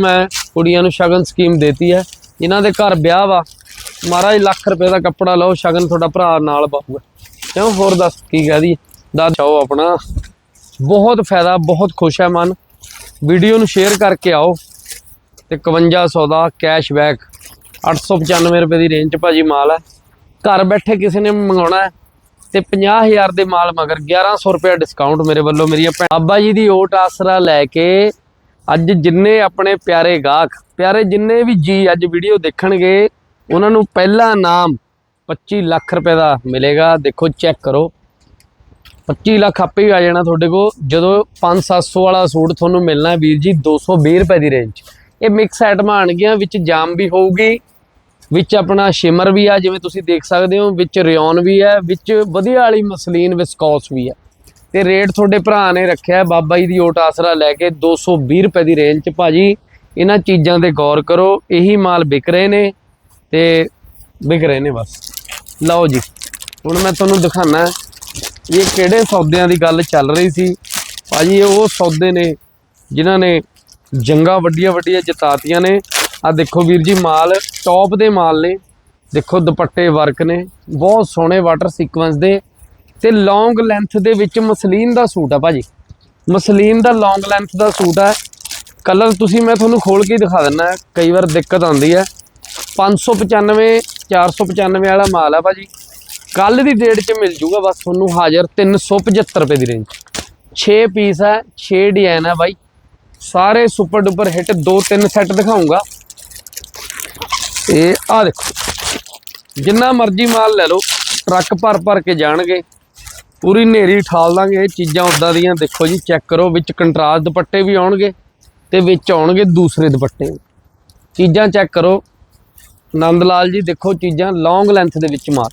ਮੈਂ ਕੁੜੀਆਂ ਨੂੰ ਸ਼ਗਨ ਸਕੀਮ ਦੇਤੀ ਹੈ। ਇਹਨਾਂ ਦੇ ਘਰ ਵਿਆਹ ਵਾ। ਮਹਾਰਾਜ ਲੱਖ ਰੁਪਏ ਦਾ ਕੱਪੜਾ ਲਓ, ਸ਼ਗਨ ਤੁਹਾਡਾ ਭਰਾ ਨਾਲ ਪਾਊਗਾ ਕਿਉਂ? ਹੋਰ ਦੱਸ, ਕੀ ਕਹਦੀ ਦੱਸ ਚਾਓ ਆਪਣਾ। ਬਹੁਤ ਫਾਇਦਾ, ਬਹੁਤ ਖੁਸ਼ ਹੈ ਮਨ। ਵੀਡੀਓ ਨੂੰ ਸ਼ੇਅਰ ਕਰਕੇ ਆਓ। ਤੇ 5100 ਦਾ ਕੈਸ਼ਬੈਕ 895 ਰੁਪਏ ਦੀ ਰੇਂਜ 'ਚ ਭਾਜੀ ਮਾਲ ਹੈ। ਘਰ ਬੈਠੇ ਕਿਸੇ ਨੇ ਮੰਗਾਉਣਾ ਹੈ। ਤੇ 50000 ਦੇ ਮਾਲ ਮਗਰ 1100 ਰੁਪਏ ਡਿਸਕਾਊਂਟ ਮੇਰੇ ਵੱਲੋਂ ਮੇਰੀਆਂ ਭੈਣ ਬਾਬਾ ਜੀ ਦੀ ਓਟ ਆਸਰਾ ਲੈ ਕੇ ਅੱਜ ਜਿੰਨੇ ਆਪਣੇ ਪਿਆਰੇ ਗਾਹਕ, ਪਿਆਰੇ ਜਿੰਨੇ ਵੀ ਜੀ ਅੱਜ ਵੀਡੀਓ ਦੇਖਣਗੇ, ਉਹਨਾਂ ਨੂੰ ਪਹਿਲਾ ਨਾਮ 25 ਲੱਖ ਰੁਪਏ ਦਾ ਮਿਲੇਗਾ। ਦੇਖੋ ਚੈੱਕ ਕਰੋ। 25 ਲੱਖ ਆਪੇ ਹੀ ਆ ਜਾਣਾ ਤੁਹਾਡੇ ਕੋਲ। ਜਦੋਂ 5-700 ਵਾਲਾ ਸੂਟ ਤੁਹਾਨੂੰ ਮਿਲਣਾ ਵੀਰ ਜੀ 220 ਰੁਪਏ ਦੀ ਰੇਂਜ ਇਹ ਮਿਕਸ ਆਈਟਮਾਂ ਆਣਗੀਆਂ ਵਿੱਚ ਜਾਮ ਵੀ ਹੋਊਗੀ, ਵਿੱਚ ਆਪਣਾ ਸ਼ਿਮਰ ਵੀ ਆ, ਜਿਵੇਂ ਤੁਸੀਂ ਦੇਖ ਸਕਦੇ ਹੋ, ਵਿੱਚ ਰਿਓਨ ਵੀ ਹੈ, ਵਿੱਚ ਵਧੀਆ ਵਾਲੀ ਮਸਲੀਨ ਵਿਸਕੌਸ ਵੀ ਹੈ। ਤੇ ਰੇਟ ਤੁਹਾਡੇ ਭਰਾ ਨੇ ਰੱਖਿਆ ਬਾਬਾ ਜੀ ਦੀ ਓਟ ਆਸਰਾ ਲੈ ਕੇ 220 ਰੁਪਏ ਦੀ ਰੇਂਜ 'ਚ ਭਾਜੀ। ਇਹਨਾਂ ਚੀਜ਼ਾਂ ਤੇ ਗੌਰ ਕਰੋ, ਇਹੀ ਮਾਲ ਵਿਕ ਰਹੇ ਨੇ ਤੇ ਵਿਕ ਰਹੇ ਨੇ ਬਸ। ਲਓ ਜੀ, ਹੁਣ ਮੈਂ ਤੁਹਾਨੂੰ ਦਿਖਾਣਾ ਇਹ ਕਿਹੜੇ ਸੌਦਿਆਂ ਦੀ ਗੱਲ ਚੱਲ ਰਹੀ ਸੀ। ਭਾਜੀ ਇਹ ਉਹ ਸੌਦੇ ਨੇ ਜਿਨ੍ਹਾਂ ਨੇ ਜੰਗਾ ਵੱਡੀਆਂ ਵੱਡੀਆਂ ਜਿਤਾਤੀਆਂ ਨੇ। ਆ ਦੇਖੋ ਵੀਰ ਜੀ, ਮਾਲ ਟੌਪ ਦੇ ਮਾਲ ਨੇ। ਦੇਖੋ ਦੁਪੱਟੇ ਵਰਕ ਨੇ, ਬਹੁਤ ਸੋਹਣੇ ਵਾਟਰ ਸੀਕੁਐਂਸ ਦੇ। ਤੇ ਲੌਂਗ ਲੈਂਥ ਦੇ ਵਿੱਚ ਮਸਲੀਨ ਦਾ ਸੂਟ ਆ ਭਾਜੀ। ਮਸਲੀਨ ਦਾ ਲੌਂਗ ਲੈਂਥ ਦਾ ਸੂਟ ਹੈ ਕਲਰ ਤੁਸੀਂ ਮੈਂ ਤੁਹਾਨੂੰ ਖੋਲ ਕੇ ਦਿਖਾ ਦਿੰਦਾ ਕਈ ਵਾਰ ਦਿੱਕਤ ਆਉਂਦੀ ਹੈ 595 495 ਵਾਲਾ ਮਾਲ ਆ ਭਾਜੀ। ਕੱਲ ਦੀ ਡੇਟ 'ਚ ਮਿਲ ਜੂਗਾ ਬਸ ਤੁਹਾਨੂੰ ਹਾਜ਼ਰ 375 ਰੁਪਏ ਦੀ ਰੇਂਜ 6 ਪੀਸ ਹੈ 6 ਡਿਜ਼ਾਈਨ ਹੈ ਬਾਈ। ਸਾਰੇ ਸੁਪਰ ਡੁਪਰ ਹਿੱਟ ਦੋ ਤਿੰਨ ਸੈੱਟ ਦਿਖਾਉਂਗਾ। ਇਹ ਆ ਦੇਖੋ। ਜਿੰਨਾ ਮਰਜ਼ੀ ਮਾਲ ਲੈ ਲਓ, ਟਰੱਕ ਭਰ ਭਰ ਕੇ ਜਾਣਗੇ। ਪੂਰੀ ਨੇਰੀ ਠਾਲ ਦਾਂਗੇ, ਇਹ ਚੀਜ਼ਾਂ ਉਦਾਂ ਦੀਆਂ ਦੇਖੋ ਜੀ ਚੈੱਕ ਕਰੋ, ਵਿੱਚ ਕੰਟਰਾਸਟ ਦੁਪੱਟੇ ਵੀ ਆਉਣਗੇ ਤੇ ਵਿੱਚ ਆਉਣਗੇ ਦੂਸਰੇ ਦੁਪੱਟੇ ਚੀਜ਼ਾਂ ਚੈੱਕ ਕਰੋ। ਨੰਦ ਲਾਲ ਜੀ, ਦੇਖੋ ਚੀਜ਼ਾਂ ਲੌਂਗ ਲੈਂਥ ਦੇ ਵਿੱਚ ਮਾਰ।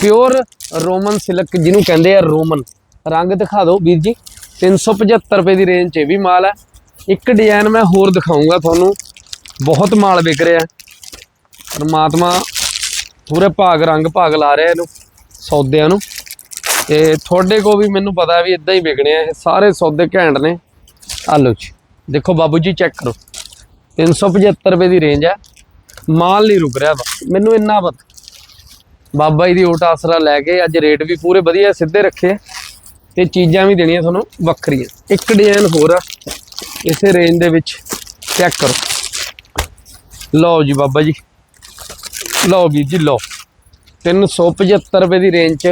ਪਿਓਰ ਰੋਮਨ ਸਿਲਕ ਜਿਹਨੂੰ ਕਹਿੰਦੇ ਆ ਰੋਮਨ ਰੰਗ ਦਿਖਾ ਦਿਓ ਵੀਰ ਜੀ। 375 ਰੁਪਏ ਦੀ ਰੇਂਜ 'ਚ ਇਹ ਵੀ ਮਾਲ ਹੈ। ਇੱਕ ਡਿਜ਼ਾਈਨ ਮੈਂ ਹੋਰ ਦਿਖਾਉਂਗਾ ਤੁਹਾਨੂੰ। ਬਹੁਤ ਮਾਲ ਵਿਕ ਰਿਹਾ। ਪਰਮਾਤਮਾ ਪੂਰੇ ਭਾਗ ਰੰਗ ਭਾਗ ਲਾ ਰਿਹਾ ਇਹਨੂੰ, ਸੌਦਿਆਂ ਨੂੰ। ਤੇ ਤੁਹਾਡੇ ਕੋ ਵੀ ਮੈਨੂੰ ਪਤਾ ਵੀ ਇਦਾਂ ਹੀ ਵਿਕਣੇ ਆ, ਇਹ ਸਾਰੇ ਸੌਦੇ ਘੈਂਟ ਨੇ। ਆ ਲਓ ਜੀ, ਦੇਖੋ ਬਾਬੂ ਜੀ ਚੈੱਕ ਕਰੋ। 375 ਰੁਪਏ ਦੀ ਰੇਂਜ ਹੈ ਮਾਲ ਨਹੀਂ ਰੁਕ ਰਿਹਾ ਬਸ, ਮੈਨੂੰ ਇੰਨਾ ਪਤਾ। ਬਾਬਾ ਜੀ ਦੀ ਓਟ ਆਸਰਾ ਲੈ ਕੇ ਅੱਜ ਰੇਟ ਵੀ ਪੂਰੇ ਵਧੀਆ ਸਿੱਧੇ ਰੱਖੇ ਆ। ਤੇ ਚੀਜ਼ਾਂ ਵੀ ਦੇਣੀਆਂ ਤੁਹਾਨੂੰ ਵੱਖਰੀਆਂ। ਇੱਕ ਡਿਜ਼ਾਈਨ ਹੋਰ ਆ, ਇਸੇ ਰੇਂਜ ਦੇ ਵਿੱਚ ਚੈੱਕ ਕਰੋ। ਲਓ ਜੀ ਬਾਬਾ ਜੀ। ਲਓ ਵੀਰ ਜੀ, ਲਓ। 375 ਰੁਪਏ ਦੀ ਰੇਂਜ 'ਚ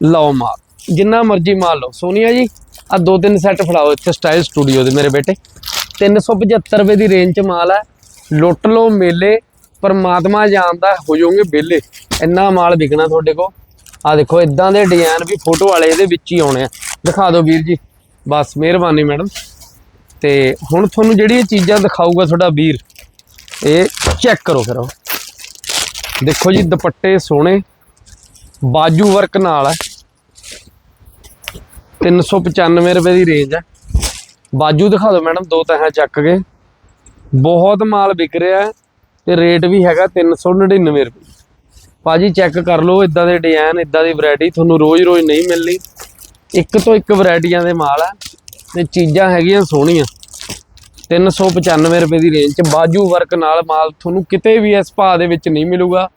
ਲਓ ਮਾਲ, ਜਿੰਨਾ ਮਰਜ਼ੀ ਮਾਲ ਲਓ। ਸੋਨੀਆ ਜੀ ਆ ਦੋ ਤਿੰਨ ਸੈੱਟ ਫੜਾਓ ਇੱਥੇ ਸਟਾਈਲ ਸਟੂਡੀਓ ਦੇ ਮੇਰੇ ਬੇਟੇ। 375 ਰੁਪਏ ਦੀ ਰੇਂਜ 'ਚ ਮਾਲ ਹੈ ਲੁੱਟ ਲਓ ਮੇਲੇ, ਪਰਮਾਤਮਾ ਜਾਣਦਾ ਹੋ ਜਾਓਗੇ ਵਿਹਲੇ। ਇੰਨਾ ਮਾਲ ਵਿਕਣਾ ਤੁਹਾਡੇ ਕੋਲ। ਆ ਦੇਖੋ, ਇਦਾਂ ਦੇ ਡਿਜ਼ਾਈਨ ਵੀ ਫੋਟੋ ਵਾਲੇ ਇਹਦੇ ਵਿੱਚ ਹੀ ਆਉਣੇ ਆ। ਦਿਖਾ ਦਿਓ ਵੀਰ ਜੀ। ਬਸ, ਮਿਹਰਬਾਨੀ ਮੈਡਮ ਤੇ ਹੁਣ ਤੁਹਾਨੂੰ ਜਿਹੜੀਆਂ ਚੀਜ਼ਾਂ ਦਿਖਾਊਗਾ ਤੁਹਾਡਾ ਵੀਰ, ਇਹ ਚੈੱਕ ਕਰੋ ਫਿਰ ਉਹ। ਦੇਖੋ ਜੀ, ਦੁਪੱਟੇ ਸੋਹਣੇ। ਬਾਜੂ ਵਰਕ ਨਾਲ ਹੈ 395 ਰੁਪਏ ਦੀ ਰੇਂਜ ਹੈ ਬਾਜੂ ਦਿਖਾ ਦਿਓ ਮੈਡਮ, ਦੋ ਤਹਾਂ ਚੱਕ ਕੇ। ਬਹੁਤ ਮਾਲ ਵਿਕ ਰਿਹਾ ਹੈ ਤੇ ਰੇਟ ਵੀ ਹੈਗਾ 399 ਰੁਪਏ। ਭਾਜੀ ਚੈੱਕ ਕਰ ਲਓ ਇਦਾਂ ਦੇ ਡਿਜ਼ਾਈਨ ਇਦਾਂ ਦੀ ਵੈਰਾਈਟੀ ਤੁਹਾਨੂੰ ਰੋਜ਼-ਰੋਜ਼ ਨਹੀਂ ਮਿਲਣੀ। ਇੱਕ ਤੋਂ ਇੱਕ ਵੈਰਾਈਟੀਆਂ ਦੇ ਮਾਲ ਆ ਤੇ ਚੀਜ਼ਾਂ ਹੈਗੀਆਂ ਸੋਹਣੀਆਂ। 395 ਰੁਪਏ ਦੀ ਰੇਂਜ 'ਚ ਬਾਜੂ ਵਰਕ ਨਾਲ ਮਾਲ ਤੁਹਾਨੂੰ ਕਿਤੇ ਵੀ ਇਸ ਭਾਅ ਦੇ ਵਿੱਚ ਨਹੀਂ ਮਿਲੂਗਾ।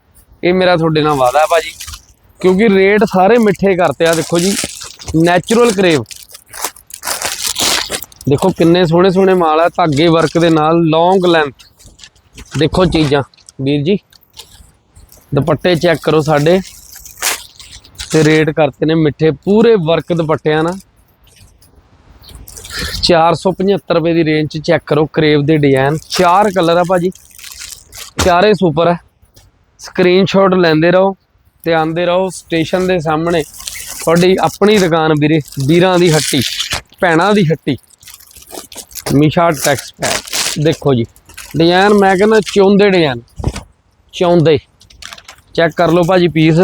ਇਹ ਮੇਰਾ ਤੁਹਾਡੇ ਨਾਲ ਵਾਅਦਾ ਹੈ ਭਾਜੀ। ਕਿਉਂਕਿ ਰੇਟ ਸਾਰੇ ਮਿੱਠੇ ਕਰਤੇ ਆ, ਦੇਖੋ ਜੀ। ਨੈਚੁਰਲ ਕਰੇਵ ਦੇਖੋ ਕਿੰਨੇ ਸੋਹਣੇ ਸੋਹਣੇ ਮਾਲ ਆ, ਧਾਗੇ ਵਰਕ ਦੇ ਨਾਲ ਲੌਂਗ ਲੈਂਥ ਦੇਖੋ ਚੀਜ਼ਾਂ, ਵੀਰ ਜੀ। ਦੁਪੱਟੇ ਚੈੱਕ ਕਰੋ ਸਾਡੇ। ਤੇ ਰੇਟ ਕਰਤੇ ਨੇ ਮਿੱਠੇ, ਪੂਰੇ ਵਰਕ ਦੁਪੱਟਿਆਂ ਨਾਲ। 475 ਰੁਪਏ ਦੀ ਰੇਂਜ ਚ ਚੈੱਕ ਕਰੋ ਕਰੇਵ ਦੇ ਡਿਜ਼ਾਈਨ ਚਾਰ ਕਲਰ ਆ ਭਾਜੀ। ਚਾਰੇ ਸੁਪਰ ਹੈ ਸਕਰੀਨਸ਼ਾਟ ਲੈਂਦੇ ਰਹੋ ਤੇ ਆਂਦੇ ਰਹੋ ਸਟੇਸ਼ਨ ਦੇ ਸਾਹਮਣੇ। ਤੁਹਾਡੀ ਆਪਣੀ ਦੁਕਾਨ ਵੀਰੇ, ਵੀਰਾਂ ਦੀ ਹੱਟੀ, ਭੈਣਾਂ ਦੀ ਹੱਟੀ। ਮਿਸ਼ਾ ਟੈਕਸਟਾਈਲ ਦੇਖੋ ਜੀ, ਡਿਜ਼ਾਈਨ ਮੈਂ ਕਹਿੰਦਾ ਚੌਂਦੇ ਡਿਜ਼ਾਈਨ। ਚੌਂਦੇ ਚੈੱਕ ਕਰ ਲਓ ਭਾਜੀ ਪੀਸ।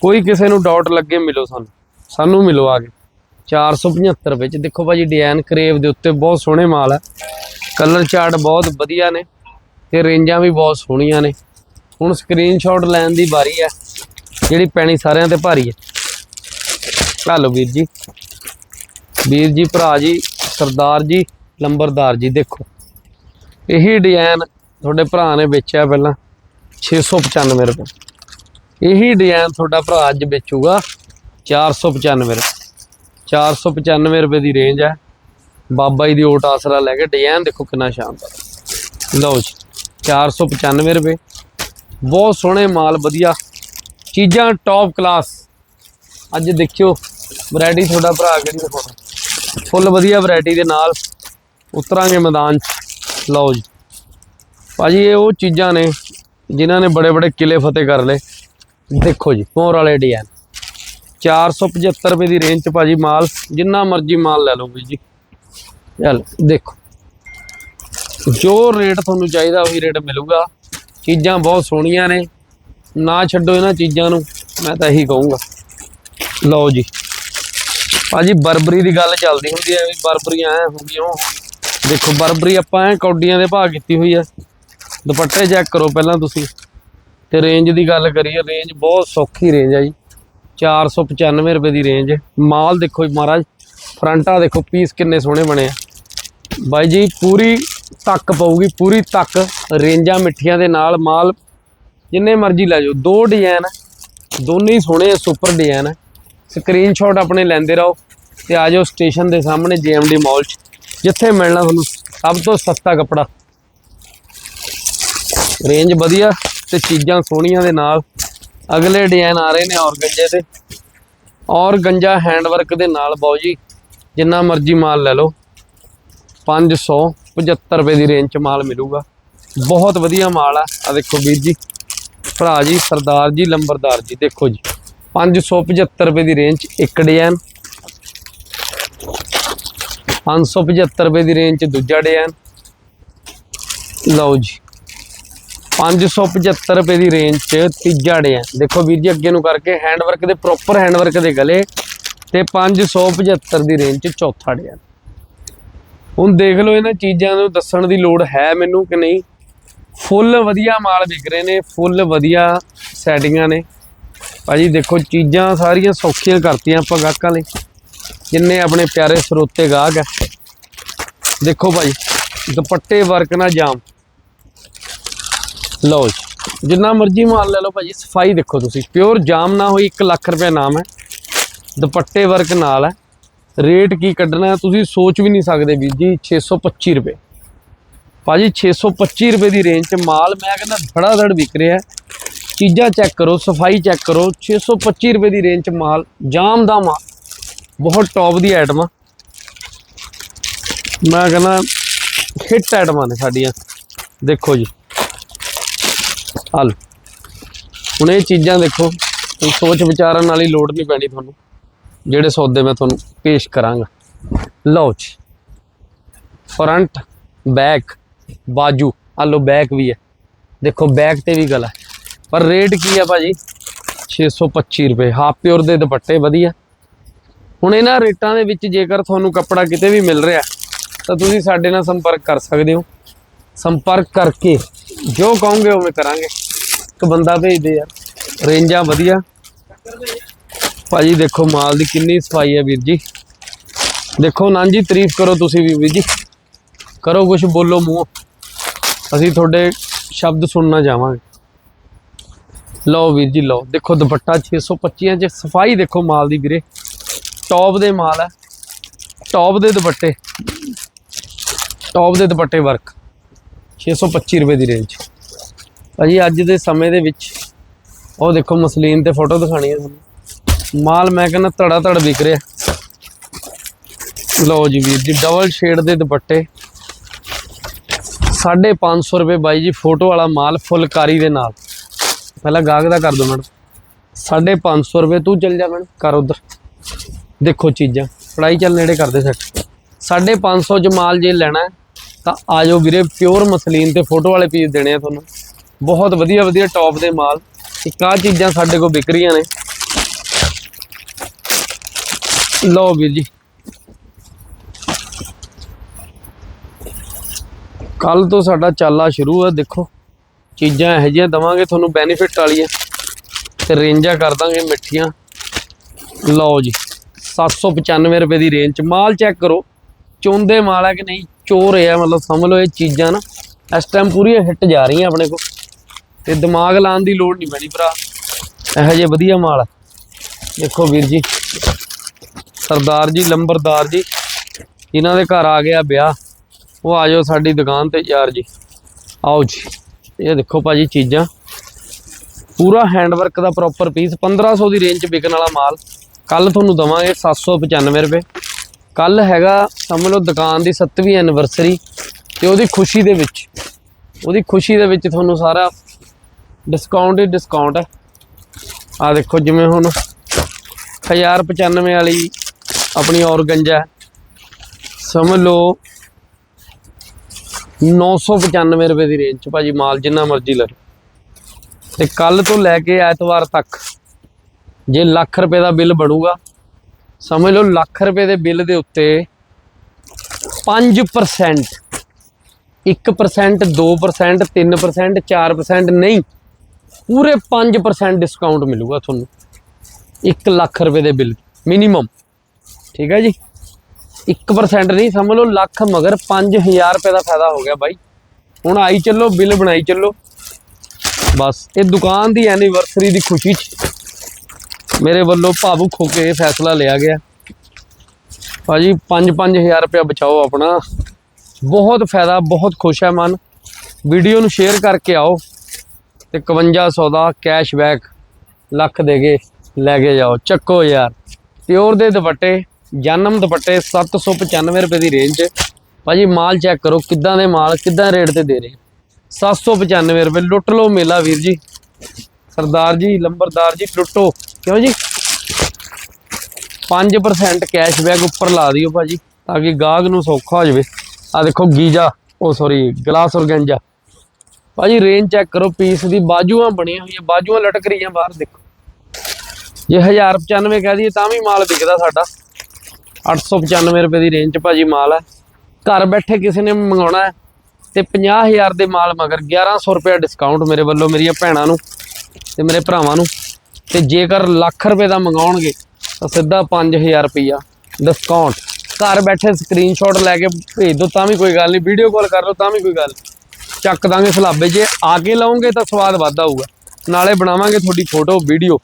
ਕੋਈ ਕਿਸੇ ਨੂੰ ਡਾਊਟ ਲੱਗੇ ਮਿਲੋ ਸਾਨੂੰ। ਸਾਨੂੰ ਮਿਲੋ ਆ ਕੇ। 475 ਰੁਪਏ ਚ ਦੇਖੋ ਭਾਜੀ ਡਿਜ਼ਾਈਨ ਕਰੇਵ ਦੇ ਉੱਤੇ ਬਹੁਤ ਸੋਹਣੇ ਮਾਲ ਹੈ ਕਲਰ ਚਾਰਟ ਬਹੁਤ ਵਧੀਆ ਨੇ ਤੇ ਰੇਂਜਾਂ ਵੀ ਬਹੁਤ ਸੋਹਣੀਆਂ ਨੇ। ਹੁਣ ਸਕਰੀਨਸ਼ਾਟ ਲੈਣ ਦੀ ਵਾਰੀ ਹੈ ਜਿਹੜੀ ਪੈਣੀ ਸਾਰਿਆਂ ਤੇ ਭਾਰੀ ਹੈ ਆ ਲਓ ਵੀਰ ਜੀ। ਵੀਰ ਜੀ, ਭਰਾ ਜੀ, ਸਰਦਾਰ ਜੀ, ਲੰਬਰਦਾਰ ਜੀ, ਦੇਖੋ। ਇਹੀ ਡਿਜ਼ਾਈਨ ਤੁਹਾਡੇ ਭਰਾ ਨੇ ਵੇਚਿਆ ਪਹਿਲਾਂ 695 ਰੁਪਏ। ਇਹੀ ਡਿਜ਼ਾਈਨ ਤੁਹਾਡਾ ਭਰਾ ਅੱਜ ਵੇਚੂਗਾ 495 ਰੁਪਏ। 495 ਰੁਪਏ ਦੀ ਰੇਂਜ ਹੈ। ਬਾਬਾ ਜੀ ਦੀ ਓਟ ਆਸਰਾ ਲੈ ਕੇ ਡਿਜ਼ਾਈਨ ਦੇਖੋ ਕਿੰਨਾ ਸ਼ਾਨਦਾਰ। ਲਓ ਜੀ 495 ਰੁਪਏ। ਬਹੁਤ ਸੋਹਣੇ ਮਾਲ, ਵਧੀਆ। ਚੀਜ਼ਾਂ ਟੌਪ ਕਲਾਸ ਅੱਜ ਦੇਖਿਓ ਵੈਰਾਈਟੀ ਤੁਹਾਡਾ ਭਰਾ ਕਿਹੜੀ ਦਿਖਾਉਣਾ? ਫੁੱਲ ਵਧੀਆ ਵੈਰਾਈਟੀ ਦੇ ਨਾਲ ਉਤਰਾਂਗੇ ਮੈਦਾਨ 'ਚ। ਲਓ ਜੀ। ਭਾਜੀ, ਇਹ ਉਹ ਚੀਜ਼ਾਂ ਨੇ ਜਿਨ੍ਹਾਂ ਨੇ ਬੜੇ ਬੜੇ ਕਿਲੇ ਫਤਿਹ ਕਰ ਲਏ। ਦੇਖੋ ਜੀ, ਮੋਰ ਵਾਲੇ ਡਿਜ਼ਾਈਨ 475 ਰੁਪਏ ਦੀ ਰੇਂਜ 'ਚ ਭਾਜੀ ਮਾਲ, ਜਿੰਨਾ ਮਰਜ਼ੀ ਮਾਲ ਲੈ ਲਓ ਵੀ ਜੀ। ਚੱਲ, ਦੇਖੋ। ਜੋ ਰੇਟ ਤੁਹਾਨੂੰ ਚਾਹੀਦਾ, ਉਹੀ ਰੇਟ ਮਿਲੂਗਾ। ਚੀਜ਼ਾਂ ਬਹੁਤ ਸੋਹਣੀਆਂ ਨੇ। ਨਾ ਛੱਡੋ ਇਹਨਾਂ ਚੀਜ਼ਾਂ ਨੂੰ। ਮੈਂ ਤਾਂ ਇਹੀ ਕਹੂੰਗਾ। ਲਓ ਜੀ। ਭਾਜੀ ਬਰਬਰੀ ਦੀ ਗੱਲ ਚੱਲਦੀ ਹੁੰਦੀ ਹੈ ਵੀ ਬਰਬਰੀਆਂ ਐ ਹੋ ਗਈਆਂ ਉਹ ਹੋ ਗਈਆਂ। ਦੇਖੋ, ਬਰਬਰੀ ਆਪਾਂ ਐ ਕੌਡੀਆਂ ਦੇ ਭਾਅ ਕੀਤੀ ਹੋਈ ਆ। ਦੁਪੱਟੇ ਚੈੱਕ ਕਰੋ ਪਹਿਲਾਂ ਤੁਸੀਂ। ਤੇ ਰੇਂਜ ਦੀ ਗੱਲ ਕਰੀਏ ਰੇਂਜ ਬਹੁਤ ਸੌਖੀ ਰੇਂਜ ਆ ਜੀ। 495 ਰੁਪਏ ਦੀ ਰੇਂਜ ਮਾਲ ਦੇਖੋ ਜੀ ਮਹਾਰਾਜ ਫਰੰਟਾ ਦੇਖੋ ਪੀਸ ਕਿੰਨੇ ਸੋਹਣੇ ਬਣੇ ਆ। ਬਾਈ ਜੀ, ਪੂਰੀ ਤੱਕ ਪਊਗੀ, ਪੂਰੀ ਤੱਕ ਰੇਂਜਾਂ ਮਿੱਠੀਆਂ ਦੇ ਨਾਲ ਮਾਲ ਜਿੰਨੇ ਮਰਜ਼ੀ ਲੈ ਜਾਓ। ਦੋ ਡਿਜ਼ਾਈਨ ਦੋਨੇ ਹੀ ਸੋਹਣੇ ਸੁਪਰ ਡਿਜ਼ਾਈਨ ਹੈ ਸਕਰੀਨਸ਼ਾਟ ਆਪਣੇ ਲੈਂਦੇ ਰਹੋ ਤੇ ਆ ਜਾਓ ਸਟੇਸ਼ਨ ਦੇ ਸਾਹਮਣੇ ਜੀਐਮਡੀ ਮਾਲ 'ਚ, ਜਿੱਥੇ ਮਿਲਣਾ ਤੁਹਾਨੂੰ ਸਭ ਤੋਂ ਸਸਤਾ ਕੱਪੜਾ। ਰੇਂਜ ਵਧੀਆ ਤੇ ਚੀਜ਼ਾਂ ਸੋਹਣੀਆਂ ਦੇ ਨਾਲ। ਅਗਲੇ ਡਿਜ਼ਾਈਨ ਆ ਰਹੇ ਨੇ ਔਰਗੰਜੇ ਦੇ। ਔਰਗੰਜਾ ਹੈਂਡਵਰਕ ਦੇ ਨਾਲ ਬਾਊ ਜੀ, ਜਿੰਨਾ ਮਰਜ਼ੀ ਮਾਲ ਲੈ ਲਓ। 575 ਰੁਪਏ ਦੀ ਰੇਂਜ 'ਚ ਮਾਲ ਮਿਲੂਗਾ। ਬਹੁਤ ਵਧੀਆ ਮਾਲ ਆ। ਆ ਦੇਖੋ ਵੀਰ ਜੀ, ਭਰਾ ਜੀ, ਸਰਦਾਰ ਜੀ, ਲੰਬਰਦਾਰ ਜੀ, ਦੇਖੋ ਜੀ। 575 ਰੁਪਏ ਦੀ ਰੇਂਜ 'ਚ ਇੱਕ ਡਿਜ਼ਾਈਨ 575 ਰੁਪਏ ਦੀ ਰੇਂਜ 'ਚ ਦੂਜਾ ਡਿਜ਼ਾਈਨ ਲਓ ਜੀ 575 ਰੁਪਏ ਦੀ ਰੇਂਜ 'ਚ ਤੀਜਾ ਡਿਜ਼ਾਈਨ ਦੇਖੋ ਵੀਰ ਜੀ, ਅੱਗੇ ਨੂੰ ਕਰਕੇ ਹੈਂਡਵਰਕ ਦੇ ਪ੍ਰੋਪਰ ਹੈਂਡਵਰਕ ਦੇ ਗਲੇ ਤੇ 575 ਦੀ ਰੇਂਜ 'ਚ ਚੌਥਾ ਡਿਜ਼ਾਈਨ ਹੁਣ ਦੇਖ ਲਓ ਇਹਨਾਂ ਚੀਜ਼ਾਂ ਨੂੰ ਦੱਸਣ ਦੀ ਲੋੜ ਹੈ ਮੈਨੂੰ ਕਿ ਨਹੀਂ। ਫੁੱਲ ਵਧੀਆ ਮਾਲ ਵਿਕ ਰਹੇ ਨੇ, ਫੁੱਲ ਵਧੀਆ ਸੈਟਿੰਗਾਂ ਨੇ। ਭਾਜੀ ਦੇਖੋ, ਚੀਜ਼ਾਂ ਸਾਰੀਆਂ ਸੌਖੀਆਂ ਕਰਤੀਆਂ ਆਪਾਂ ਗਾਹਕਾਂ ਲਈ। ਜਿੰਨੇ ਆਪਣੇ ਪਿਆਰੇ ਸਰੋਤੇ ਗਾਹਕ ਹੈ ਦੇਖੋ ਭਾਜੀ, ਦੁਪੱਟੇ ਵਰਕ ਨਾ ਜਾਮ। ਲਓ ਜੀ, ਜਿੰਨਾ ਮਰਜ਼ੀ ਮਾਲ ਲੈ ਲਓ ਭਾਜੀ, ਸਫ਼ਾਈ ਦੇਖੋ ਤੁਸੀਂ। ਪਿਓਰ ਜਾਮ ਨਾ ਹੋਈ 1 ਲੱਖ ਰੁਪਏ ਨਾਮ ਹੈ। ਦੁਪੱਟੇ ਵਰਕ ਨਾਲ ਹੈ। ਰੇਟ ਕੀ ਕੱਢਣਾ ਤੁਸੀਂ ਸੋਚ ਵੀ ਨਹੀਂ ਸਕਦੇ ਵੀਰ ਜੀ 625 ਰੁਪਏ। ਭਾਜੀ 625 ਰੁਪਏ ਦੀ ਰੇਂਜ 'ਚ ਮਾਲ, ਮੈਂ ਕਹਿੰਦਾ ਧੜਾ ਧੜ ਵਿਕ ਰਿਹਾ ਹੈ। ਚੀਜ਼ਾਂ ਚੈੱਕ ਕਰੋ, ਸਫ਼ਾਈ ਚੈੱਕ ਕਰੋ 625 ਰੁਪਏ ਦੀ ਰੇਂਜ 'ਚ ਮਾਲ ਜਾਮ ਦਾ ਮਾਲ ਬਹੁਤ ਟੌਪ ਦੀ ਆਈਟਮ ਆ। ਮੈਂ ਕਹਿੰਦਾ ਹਿੱਟ ਆਈਟਮਾਂ ਨੇ ਸਾਡੀਆਂ। ਦੇਖੋ ਜੀ। ਹਲ ਹੁਣ ਇਹ ਚੀਜ਼ਾਂ ਦੇਖੋ। ਸੋਚ ਵਿਚਾਰਨ ਵਾਲੀ ਲੋੜ ਨਹੀਂ ਪੈਣੀ ਤੁਹਾਨੂੰ। ਜਿਹੜੇ ਸੌਦੇ ਮੈਂ ਤੁਹਾਨੂੰ ਪੇਸ਼ ਕਰਾਂਗਾ। ਲਓ ਜੀ। ਫਰੰਟ ਬੈਕ ਬਾਜੂ। ਆ ਲੋ ਬੈਕ ਵੀ ਹੈ। ਦੇਖੋ ਬੈਕ ਤੇ ਵੀ ਗਲਾ ਪਰ ਰੇਟ ਕੀ ਹੈ ਭਾਜੀ? 625 ਰੁਪਏ ਹਾਫ ਪਿਓਰ ਦੇ ਦੁਪੱਟੇ, ਵਧੀਆ। ਹੁਣ ਇਹਨਾਂ ਰੇਟਾਂ ਦੇ ਵਿੱਚ ਜੇਕਰ ਤੁਹਾਨੂੰ ਕੱਪੜਾ ਕਿਤੇ ਵੀ ਮਿਲ ਰਿਹਾ, ਤਾਂ ਤੁਸੀਂ ਸਾਡੇ ਨਾਲ ਸੰਪਰਕ ਕਰ ਸਕਦੇ ਹੋ। ਸੰਪਰਕ ਕਰਕੇ ਜੋ ਕਹੋਗੇ ਉਵੇਂ ਕਰਾਂਗੇ। ਇੱਕ ਬੰਦਾ ਭੇਜਦੇ ਯਾਰ ਰੇਂਜਾਂ ਵਧੀਆ। ਭਾਜੀ ਦੇਖੋ, ਮਾਲ ਦੀ ਕਿੰਨੀ ਸਫ਼ਾਈ ਹੈ ਵੀਰ ਜੀ। ਦੇਖੋ ਨਾਂ ਜੀ, ਤਾਰੀਫ ਕਰੋ ਤੁਸੀਂ ਵੀ ਵੀਰ ਜੀ। ਕਰੋ ਕੁਝ ਬੋਲੋ ਮੂੰਹ। ਅਸੀਂ ਤੁਹਾਡੇ ਸ਼ਬਦ ਸੁਣਨਾ ਚਾਹਾਂਗੇ। ਲਓ ਵੀਰ ਜੀ, ਲਓ। ਦੇਖੋ ਦੁਪੱਟਾ 625 ਚ ਸਫ਼ਾਈ ਦੇਖੋ ਮਾਲ ਦੀ ਵੀਰੇ। ਟੌਪ ਦੇ ਮਾਲ ਹੈ ਟੌਪ ਦੇ ਦੁਪੱਟੇ। ਟੌਪ ਦੇ ਦੁਪੱਟੇ ਵਰਕ 625 ਰੁਪਏ ਦੀ ਰੇਂਜ ਭਾਜੀ, ਅੱਜ ਦੇ ਸਮੇਂ ਦੇ ਵਿੱਚ ਉਹ ਦੇਖੋ ਮਸਲੀਨ ਤੇ ਫੋਟੋ ਦਿਖਾਣੀ ਹੈ ਤੁਹਾਨੂੰ ਮਾਲ ਮੈਂ ਕਹਿੰਦਾ ਧੜਾ ਧੜ ਵਿਕ ਰਿਹਾ। ਲਓ ਜੀ ਵੀਰ ਜੀ ਡਬਲ ਸ਼ੇਡ ਦੇ ਦੁਪੱਟੇ। 550 ਰੁਪਏ ਬਾਈ ਜੀ ਫੋਟੋ ਵਾਲਾ ਮਾਲ ਫੁੱਲਕਾਰੀ ਦੇ ਨਾਲ। ਪਹਿਲਾਂ ਗਾਹਕ ਦਾ ਕਰ ਦੋ ਮੈਡਮ। 550 ਰੁਪਏ ਤੂੰ ਚੱਲ ਜਾ ਮੈਡਮ, ਕਰ ਉਧਰ। ਦੇਖੋ ਚੀਜ਼ਾਂ ਪੜਾਈ ਚੱਲ ਨੇੜੇ ਕਰਦੇ ਸੈੱਟ। 550 ਚ ਮਾਲ ਜੇ ਲੈਣਾ ਤਾਂ ਆ ਜਾਓ ਵੀਰੇ ਪਿਓਰ ਮਸਲੀਨ ਤੇ ਫੋਟੋ ਵਾਲੇ ਪੀਸ ਦੇਣੇ ਆ ਤੁਹਾਨੂੰ। ਬਹੁਤ ਵਧੀਆ ਵਧੀਆ ਟੌਪ ਦੇ ਮਾਲ। ਇੱਕ ਆਹ ਚੀਜ਼ਾਂ ਸਾਡੇ ਕੋਲ ਵਿਕ ਰਹੀਆਂ ਨੇ। ਲਓ ਵੀਰ ਜੀ। ਕੱਲ ਤੋਂ ਸਾਡਾ ਚਾਲਾ ਸ਼ੁਰੂ ਹੈ ਦੇਖੋ। ਚੀਜ਼ਾਂ ਇਹੋ ਜਿਹੀਆਂ ਦਵਾਂਗੇ, ਤੁਹਾਨੂੰ ਬੈਨੀਫਿਟ ਵਾਲੀਆਂ। ਤੇ ਰੇਂਜਾਂ ਕਰ ਦਾਂਗੇ ਮਿੱਠੀਆਂ। ਲਓ ਜੀ 795 ਰੁਪਏ ਦੀ ਰੇਂਜ। ਚ ਮਾਲ ਚੈੱਕ ਕਰੋ, ਚੋਂਦੇ ਮਾਲ ਹੈ ਕਿ ਨਹੀਂ? ਚੋਰ ਹੈ ਮਤਲਬ ਸਮਝ ਲਓ ਇਹ ਚੀਜ਼ਾਂ ਨਾ। ਇਸ ਟਾਈਮ ਪੂਰੀਆਂ ਹਿੱਟ ਜਾ ਰਹੀਆਂ ਆਪਣੇ ਕੋਲ। ਤੇ ਦਿਮਾਗ ਲਾਉਣ ਦੀ ਲੋੜ ਨਹੀਂ ਪੈਣੀ ਭਰਾ। ਇਹੋ ਜਿਹੇ ਵਧੀਆ ਮਾਲ ਹੈ ਦੇਖੋ ਵੀਰ ਜੀ, ਸਰਦਾਰ ਜੀ, ਲੰਬਰਦਾਰ ਜੀ ਇਹਨਾਂ ਦੇ ਘਰ ਆ ਗਿਆ ਵਿਆਹ, ਉਹ ਆ ਜਾਓ ਸਾਡੀ ਦੁਕਾਨ ਤੇ ਯਾਰ ਜੀ। ਆਓ ਜੀ। ਇਹ ਦੇਖੋ ਭਾਜੀ ਚੀਜ਼ਾਂ। ਪੂਰਾ ਹੈਂਡਵਰਕ ਦਾ ਪ੍ਰੋਪਰ ਪੀਸ 1500 ਦੀ ਰੇਂਜ 'ਚ ਵਿਕਣ ਵਾਲਾ ਮਾਲ। ਕੱਲ ਤੁਹਾਨੂੰ ਦਵਾਂਗੇ 795 ਰੁਪਏ। ਕੱਲ ਹੈਗਾ, ਸਮਝ ਲਓ, ਦੁਕਾਨ ਦੀ 7ਵੀਂ ਐਨੀਵਰਸਰੀ ਤੇ ਉਹਦੀ ਖੁਸ਼ੀ ਦੇ ਵਿੱਚ। ਉਹਦੀ ਖੁਸ਼ੀ ਦੇ ਵਿੱਚ ਤੁਹਾਨੂੰ ਸਾਰਾ ਡਿਸਕਾਊਂਟ ਹੀ ਡਿਸਕਾਊਂਟ ਹੈ। ਆ ਦੇਖੋ ਜਿਵੇਂ ਹੁਣ 1095 ਵਾਲੀ ਆਪਣੀ ਔਰਗੰਜਾ ਸਮਝ ਲਓ 995 ਰੁਪਏ ਦੀ ਰੇਂਜ ਚ ਭਾਜੀ ਮਾਲ ਜਿੰਨਾ ਮਰਜ਼ੀ ਲੈ ਲਓ। ਤੇ ਕੱਲ ਤੋਂ ਲੈ ਕੇ ਐਤਵਾਰ ਤੱਕ ਜੇ ਲੱਖ ਰੁਪਏ ਦਾ ਬਿੱਲ ਬਣੂਗਾ, ਸਮਝ ਲਓ ਲੱਖ ਰੁਪਏ ਦੇ ਬਿੱਲ ਦੇ ਉੱਤੇ 5% 1% 2% 3% 4% ਨਹੀਂ, ਪੂਰੇ 5% ਡਿਸਕਾਊਂਟ ਮਿਲੂਗਾ ਤੁਹਾਨੂੰ। 1 ਲੱਖ ਰੁਪਏ ਦੇ ਬਿੱਲ ਮਿਨੀਮਮ ਠੀਕ ਹੈ ਜੀ? 1% ਨਹੀਂ, ਸਮਝ ਲਓ, ਲੱਖ ਮਗਰ 5000 ਰੁਪਏ ਦਾ ਫਾਇਦਾ ਹੋ ਗਿਆ ਬਾਈ। ਹੁਣ ਆਈ ਚੱਲੋ, ਬਿੱਲ ਬਣਾਈ ਚੱਲੋ। ਬਸ, ਇਹ ਦੁਕਾਨ ਦੀ ਐਨੀਵਰਸਰੀ ਦੀ ਖੁਸ਼ੀ 'ਚ ਮੇਰੇ ਵੱਲੋਂ ਭਾਵੁਕ ਹੋ ਕੇ ਇਹ ਫੈਸਲਾ ਲਿਆ ਗਿਆ। ਭਾਜੀ 5-5000 ਰੁਪਏ ਬਚਾਓ ਆਪਣਾ। ਬਹੁਤ ਫਾਇਦਾ, ਬਹੁਤ ਖੁਸ਼ ਹੈ ਮਨ। ਵੀਡੀਓ ਨੂੰ ਸ਼ੇਅਰ ਕਰਕੇ ਆਓ ਤੇ 5100 ਦਾ ਕੈਸ਼ਬੈਕ ਲੱਖ ਦੇ ਕੇ ਲੈ ਕੇ ਜਾਓ। ਚੱਕੋ ਯਾਰ, ਪਿਓਰ ਦੇ ਦੁਪੱਟੇ। ਜਨਮ ਦੁਪੱਟੇ 795 ਰੁਪਏ ਦੀ ਰੇਂਜ 'ਚ ਭਾਜੀ ਮਾਲ ਚੈੱਕ ਕਰੋ, ਕਿੱਦਾਂ ਦੇ ਮਾਲ, ਕਿੱਦਾਂ ਰੇਟ ਤੇ ਦੇ ਰਹੇ। 795 ਰੁਪਏ, ਲੁੱਟ ਲਓ ਮੇਲਾ ਵੀਰ ਜੀ। ਸਰਦਾਰ ਜੀ, ਲੰਬਰਦਾਰ ਜੀ, ਲੁੱਟੋ। ਕਿਉਂ ਜੀ? 5% ਕੈਸ਼ਬੈਕ ਉੱਪਰ ਲਾ ਦਿਓ ਭਾਜੀ, ਤਾਂ ਕਿ ਗਾਹਕ ਨੂੰ ਸੌਖਾ ਹੋ ਜਾਵੇ। ਆ ਦੇਖੋ ਗੀਜਾ, ਉਹ ਸੌਰੀ ਗਲਾਸ ਔਰਗੈਂਜਾ ਭਾਜੀ ਰੇਂਜ ਚੈੱਕ ਕਰੋ ਪੀਸ ਦੀ ਬਾਜੂਆਂ ਬਣੀਆਂ ਹੋਈਆਂ, ਬਾਜੂਆਂ ਲਟਕ ਰਹੀਆਂ ਬਾਹਰ, ਦੇਖੋ। ਜੇ 1095 ਕਹਿ ਦਈਏ, ਤਾਂ ਵੀ ਮਾਲ ਵਿਕਦਾ ਸਾਡਾ। 895 ਰੁਪਏ ਦੀ ਰੇਂਜ 'ਚ ਭਾਜੀ ਮਾਲ ਹੈ। ਘਰ ਬੈਠੇ ਕਿਸੇ ਨੇ ਮੰਗਾਉਣਾ ਹੈ ਤੇ 50000 ਦੇ ਮਾਲ ਮਗਰ 1100 ਰੁਪਏ ਡਿਸਕਾਊਂਟ ਮੇਰੇ ਵੱਲੋਂ ਮੇਰੀਆਂ ਭੈਣਾਂ ਨੂੰ ਤੇ ਮੇਰੇ ਭਰਾਵਾਂ ਨੂੰ। ਤੇ ਜੇਕਰ ਲੱਖ ਰੁਪਏ ਦਾ ਮੰਗਾਉਣਗੇ ਤਾਂ ਸਿੱਧਾ 5000 ਰੁਪਈਆ ਡਿਸਕਾਊਂਟ ਘਰ ਬੈਠੇ ਸਕਰੀਨਸ਼ਾਟ ਲੈ ਕੇ ਭੇਜ ਦਿਓ, ਤਾਂ ਵੀ ਕੋਈ ਗੱਲ ਨਹੀਂ। ਵੀਡੀਓ ਕਾਲ ਕਰ ਲਓ, ਤਾਂ ਵੀ ਕੋਈ ਗੱਲ ਨਹੀਂ। ਚੱਕ ਦਾਂਗੇ ਸਲਾਬੇ। ਜੇ ਆ ਕੇ ਲਾਉਂਗੇ ਤਾਂ ਸਵਾਦ ਵੱਧ ਆਊਗਾ। ਨਾਲੇ ਬਣਾਵਾਂਗੇ ਤੁਹਾਡੀ ਫੋਟੋ ਵੀਡੀਓ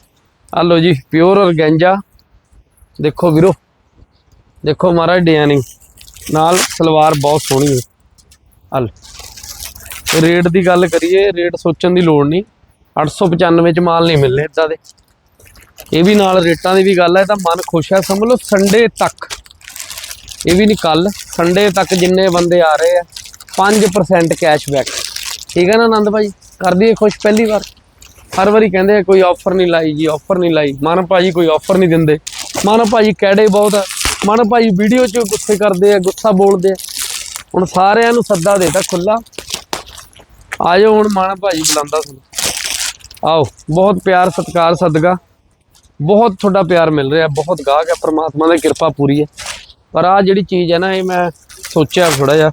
ਆ ਲਓ ਜੀ ਪਿਓਰ ਔਰਗੈਂਜਾ ਦੇਖੋ ਵੀਰੋ ਦੇਖੋ ਮਹਾਰਾਜ ਡਿਜ਼ਾਈਨਿੰਗ ਨਾਲ ਸਲਵਾਰ ਬਹੁਤ ਸੋਹਣੀ ਹੈ। ਹਲ। ਰੇਟ ਦੀ ਗੱਲ ਕਰੀਏ, ਰੇਟ ਸੋਚਣ ਦੀ ਲੋੜ ਨਹੀਂ। 895 ਚ ਮਾਲ ਨਹੀਂ ਮਿਲਨੇ ਇਦਾਂ ਦੇ। ਇਹ ਵੀ ਨਾਲ ਰੇਟਾਂ ਦੀ ਵੀ ਗੱਲ ਹੈ, ਤਾਂ ਮਨ ਖੁਸ਼ ਹੈ। ਸਮਝ ਲਓ, ਸੰਡੇ ਤੱਕ। ਇਹ ਵੀ ਨਹੀਂ ਕੱਲ ਸੰਡੇ ਤੱਕ ਜਿੰਨੇ ਬੰਦੇ ਆ ਰਹੇ ਆ 5% ਕੈਸ਼ਬੈਕ ਠੀਕ ਹੈ ਨਾ ਆਨੰਦ ਭਾਈ? ਕਰ ਦਈਏ ਖੁਸ਼ ਪਹਿਲੀ ਵਾਰ। ਹਰ ਵਾਰੀ ਕਹਿੰਦੇ ਕੋਈ ਆਫਰ ਨਹੀਂ ਲਾਈ ਜੀ ਆਫਰ ਨਹੀਂ ਲਾਈ। ਮਨ ਭਾਜੀ ਕੋਈ ਆਫਰ ਨਹੀਂ ਦਿੰਦੇ। ਮਨ ਭਾਜੀ ਕਹਿੜੇ ਬਹੁਤ ਆ। ਮਨ ਭਾਜੀ ਵੀਡੀਓ 'ਚ ਗੁੱਸੇ ਕਰਦੇ ਆ, ਗੁੱਸਾ ਬੋਲਦੇ ਆ। ਹੁਣ ਸਾਰਿਆਂ ਨੂੰ ਸੱਦਾ ਦੇਤਾ ਖੁੱਲਾ ਆਜੋ ਹੁਣ ਮਨ ਭਾਜੀ ਬੁਲਾਉਂਦਾ ਤੁਹਾਨੂੰ ਆਓ, ਬਹੁਤ ਪਿਆਰ, ਸਤਿਕਾਰ ਸਦਗਾ ਬਹੁਤ ਤੁਹਾਡਾ ਪਿਆਰ ਮਿਲ ਰਿਹਾ, ਬਹੁਤ ਗਾਹਕ ਹੈ ਪਰਮਾਤਮਾ ਦੀ ਕਿਰਪਾ ਪੂਰੀ ਹੈ। ਪਰ ਆ ਜਿਹੜੀ ਚੀਜ਼ ਹੈ ਨਾ, ਇਹ ਮੈਂ ਸੋਚਿਆ ਥੋੜਾ ਜਿਹਾ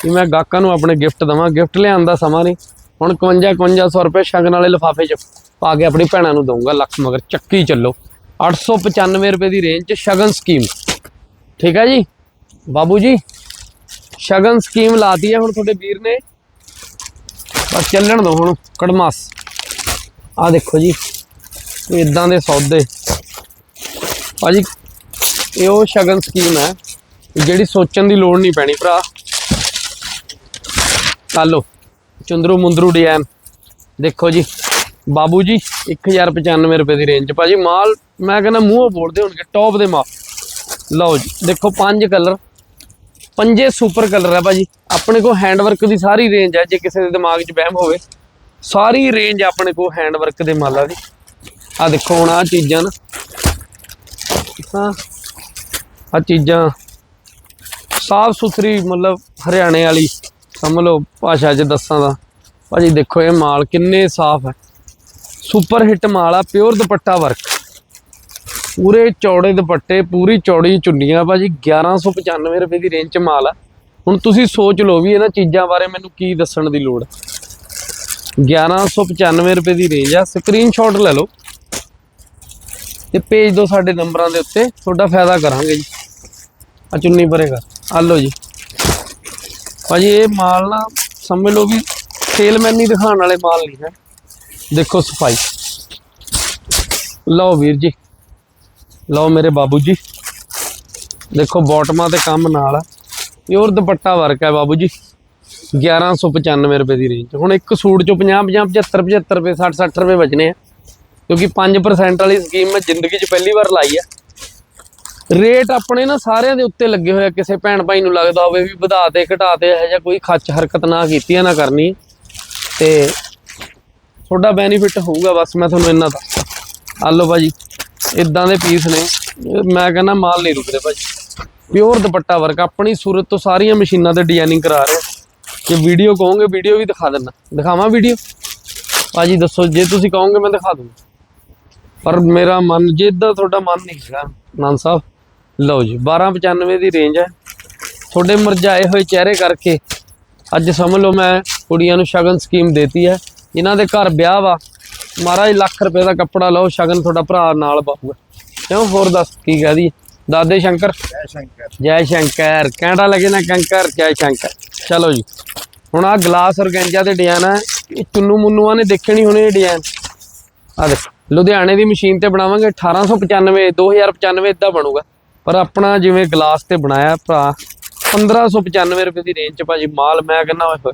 ਕਿ ਮੈਂ ਗਾਹਕਾਂ ਨੂੰ ਆਪਣੇ ਗਿਫਟ ਦਵਾਂ। ਗਿਫਟ ਲਿਆਉਣ ਦਾ ਸਮਾਂ ਨਹੀਂ। ਹੁਣ 51 5100 ਰੁਪਏ ਸ਼ਗਨ ਵਾਲੇ ਲਿਫਾਫੇ 'ਚ ਪਾ ਕੇ ਆਪਣੀ ਭੈਣਾਂ ਨੂੰ ਦਊਂਗਾ ਲੱਖ, ਮਗਰ ਚੱਕੀ ਚੱਲੋ। 895 ਰੁਪਏ ਦੀ ਰੇਂਜ 'ਚ ਸ਼ਗਨ ਸਕੀਮ ਠੀਕ ਹੈ ਜੀ? ਬਾਬੂ ਜੀ, ਸ਼ਗਨ ਸਕੀਮ ਲਾਤੀ ਹੈ ਹੁਣ ਤੁਹਾਡੇ ਵੀਰ ਨੇ। ਬਸ ਚੱਲਣ ਦੋ ਹੁਣ, ਕੜਮਾਸ। ਆ ਦੇਖੋ ਜੀ ਇਦਾਂ ਦੇ ਸੌਦੇ। ਭਾਜੀ, ਇਹ ਉਹ ਸ਼ਗਨ ਸਕੀਮ ਹੈ, ਜਿਹੜੀ ਸੋਚਣ ਦੀ ਲੋੜ ਨਹੀਂ ਪੈਣੀ ਭਰਾ। ਕਾਲੋ ਚੁੰਦਰੂ ਮੁੰਦਰੂ ਡਿਜ਼ਾਈਨ ਦੇਖੋ ਜੀ ਬਾਬੂ ਜੀ 1095 ਰੁਪਏ ਦੀ ਰੇਂਜ ਭਾਜੀ, ਮਾਲ ਮੈਂ ਕਹਿੰਦਾ ਮੂੰਹੋਂ ਬੋਲਦੇ ਹੋਣਗੇ ਟੌਪ ਦੇ ਮਾਲ। ਲਓ ਜੀ, ਦੇਖੋ ਪੰਜ ਕਲਰ ਪੰਜੇ ਸੁਪਰ ਕਲਰ ਹੈ ਭਾਜੀ। ਆਪਣੇ ਕੋਲ ਹੈਂਡਵਰਕ ਦੀ ਸਾਰੀ ਰੇਂਜ ਹੈ ਜੇ ਕਿਸੇ ਦੇ ਦਿਮਾਗ 'ਚ ਵਹਿਮ ਹੋਵੇ। ਸਾਰੀ ਰੇਂਜ ਆਪਣੇ ਕੋਲ ਹੈਂਡਵਰਕ ਦੇ ਮਾਲਾਂ ਦੀ। ਆ ਦੇਖੋ ਹੁਣ ਆ ਚੀਜ਼ਾਂ ਨਾ। ਹਾਂ ਆ ਚੀਜ਼ਾਂ। ਸਾਫ਼ ਸੁਥਰੀ, ਮਤਲਬ ਹਰਿਆਣੇ ਵਾਲੀ, ਸਮਝ ਲਓ ਭਾਸ਼ਾ 'ਚ ਦੱਸਾਂ ਦਾ ਭਾਜੀ ਦੇਖੋ ਇਹ ਮਾਲ ਕਿੰਨੇ ਸਾਫ਼ ਹੈ। ਸੁਪਰ ਹਿੱਟ ਮਾਲ ਆ, ਪਿਓਰ ਦੁਪੱਟਾ ਵਰਕ। ਪੂਰੇ ਚੌੜੇ ਦੁਪੱਟੇ, ਪੂਰੀ ਚੌੜੀ ਚੁੰਨੀਆਂ, ਭਾਜੀ 1195 ਰੁਪਏ ਦੀ ਰੇਂਜ 'ਚ ਮਾਲ ਆ। ਹੁਣ ਤੁਸੀਂ ਸੋਚ ਲਓ ਵੀ ਇਹਨਾਂ ਚੀਜ਼ਾਂ ਬਾਰੇ ਮੈਨੂੰ ਕੀ ਦੱਸਣ ਦੀ ਲੋੜ। ਹੈ 1195 ਰੁਪਏ ਦੀ ਰੇਂਜ ਆ ਸਕਰੀਨਸ਼ਾਟ ਲੈ ਲਓ। ਤੇ ਭੇਜ ਦਿਓ ਸਾਡੇ ਨੰਬਰਾਂ ਦੇ ਉੱਤੇ, ਤੁਹਾਡਾ ਫਾਇਦਾ ਕਰਾਂਗੇ ਜੀ। ਆ ਚੁੰਨੀ ਭਰੇਗਾ। ਆ ਲਓ ਜੀ। ਭਾਜੀ ਇਹ ਮਾਲ ਨਾ ਸਮਝ ਲਓ ਵੀ ਸੇਲਮੈਨ ਨਹੀਂ ਦਿਖਾਉਣ ਵਾਲੇ ਮਾਲ ਨਹੀਂ ਹੈ। ਦੇਖੋ ਸਫ਼ਾਈ। ਲਓ ਵੀਰ ਜੀ, ਲਓ ਮੇਰੇ ਬਾਬੂ ਜੀ। ਦੇਖੋ ਬਾਟਮਾਂ ਤੇ ਕੰਮ ਨਾਲ ਆ। ਪਿਓਰ ਦੁਪੱਟਾ ਵਰਕ ਹੈ ਬਾਬੂ ਜੀ। 1195 ਰੁਪਏ ਦੀ ਰੇਂਜ ਹੁਣ ਇੱਕ ਸੂਟ ਚੋਂ 50 50 75 75 ਰੁਪਏ 60 60 ਰੁਪਏ ਬਚਨੇ ਆ। ਕਿਉਂਕਿ 5% ਵਾਲੀ ਸਕੀਮ ਮੈਂ ਜ਼ਿੰਦਗੀ 'ਚ ਪਹਿਲੀ ਵਾਰ ਲਾਈ ਆ। ਰੇਟ ਆਪਣੇ ਨਾ ਸਾਰਿਆਂ ਦੇ ਉੱਤੇ ਲੱਗੇ ਹੋਏ ਆ। ਕਿਸੇ ਭੈਣ ਭਾਈ ਨੂੰ ਲੱਗਦਾ ਹੋਵੇ ਵੀ ਵਧਾ ਤੇ ਘਟਾ ਤੇ ਇਹੋ ਜਿਹਾ ਕੋਈ ਖਰਚ ਹਰਕਤ ਨਾ ਕੀਤੀ ਆ, ਨਾ ਕਰਨੀ। ਤੇ ਤੁਹਾਡਾ ਬੈਨੀਫਿਟ ਹੋਊਗਾ, ਬਸ ਮੈਂ ਤੁਹਾਨੂੰ ਇੰਨਾ ਦੱਸ ਆ ਲਓ ਭਾਜੀ ਇਦਾਂ ਦੇ ਪੀਸ ਨੇ। ਮੈਂ ਕਹਿੰਦਾ ਮਾਲ ਨਹੀਂ ਰੁਕਦੇ ਭਾਜੀ। ਪਿਓਰ ਦੁਪੱਟਾ ਵਰਕ ਆਪਣੀ ਸੂਰਤ ਤੋਂ ਸਾਰੀਆਂ ਮਸ਼ੀਨਾਂ ਤੇ ਡਿਜ਼ਾਈਨਿੰਗ ਕਰਾ ਰਹੇ ਜੇ ਵੀਡੀਓ ਕਹੋਗੇ ਵੀਡੀਓ ਵੀ ਦਿਖਾ ਦਿੰਦਾ। ਦਿਖਾਵਾਂ ਵੀਡੀਓ ਭਾਜੀ ਦੱਸੋ, ਜੇ ਤੁਸੀਂ ਕਹੋਗੇ ਮੈਂ ਦਿਖਾ ਦੂੰਗਾ। ਪਰ ਮੇਰਾ ਮਨ, ਜੇ ਇੱਦਾਂ ਤੁਹਾਡਾ ਮਨ ਨਹੀਂ ਹੈਗਾ, ਨਾਨ ਸਾਹਿਬ, ਲਓ ਜੀ 1295 ਦੀ ਰੇਂਜ ਹੈ। ਤੁਹਾਡੇ ਮਰਜਾਏ ਹੋਏ ਚਿਹਰੇ ਕਰਕੇ ਅੱਜ ਸਮਝ ਲਓ ਮੈਂ ਕੁੜੀਆਂ ਨੂੰ ਸ਼ਗਨ ਸਕੀਮ ਦੇਤੀ ਹੈ। ਜਿਨ੍ਹਾਂ ਦੇ ਘਰ ਵਿਆਹ ਵਾ। ਮਹਾਰਾਜ ਲੱਖ ਰੁਪਏ ਦਾ ਕੱਪੜਾ ਲਓ ਸ਼ਗਨ ਤੁਹਾਡਾ ਭਰਾ ਨਾਲ ਪਾਊਗਾ। ਕਿਉਂ? ਹੋਰ ਦੱਸ ਕੀ ਕਹਦੀ ਦਾਦੇ ਸ਼ੰਕਰ? ਜੈ ਸ਼ੰਕਰ। ਜੈ ਸ਼ੰਕਰ। ਕਹਿੰਦਾ ਲੱਗੇ ਨਾ ਕੰਕਰ ਜੈ ਸ਼ੰਕਰ। ਚਲੋ ਜੀ। ਹੁਣ ਆ ਗਲਾਸ ਔਰਗੈਂਜਾ ਦੇ ਡਿਜ਼ਾਈਨ ਹੈ ਇਹ ਚੁੰਨੂ ਮੁੰਨੂਆਂ ਨੇ ਦੇਖੇ ਨਹੀਂ ਹੋਣੇ ਇਹ ਡਿਜ਼ਾਈਨ। ਆ ਦੇਖ ਲੁਧਿਆਣੇ ਦੀ ਮਸ਼ੀਨ ਤੇ ਬਣਾਵਾਂਗੇ। 1895 2095 ਇਦਾਂ ਬਣੂਗਾ। ਪਰ ਆਪਣਾ ਜਿਵੇਂ ਗਲਾਸ ਤੇ ਬਣਾਇਆ ਭਰਾ 1595 ਰੁਪਏ ਦੀ ਰੇਂਜ ਚ ਭਾਜੀ ਮਾਲ ਮੈਂ ਕਹਿੰਦਾ ਓਏ ਹੋਏ।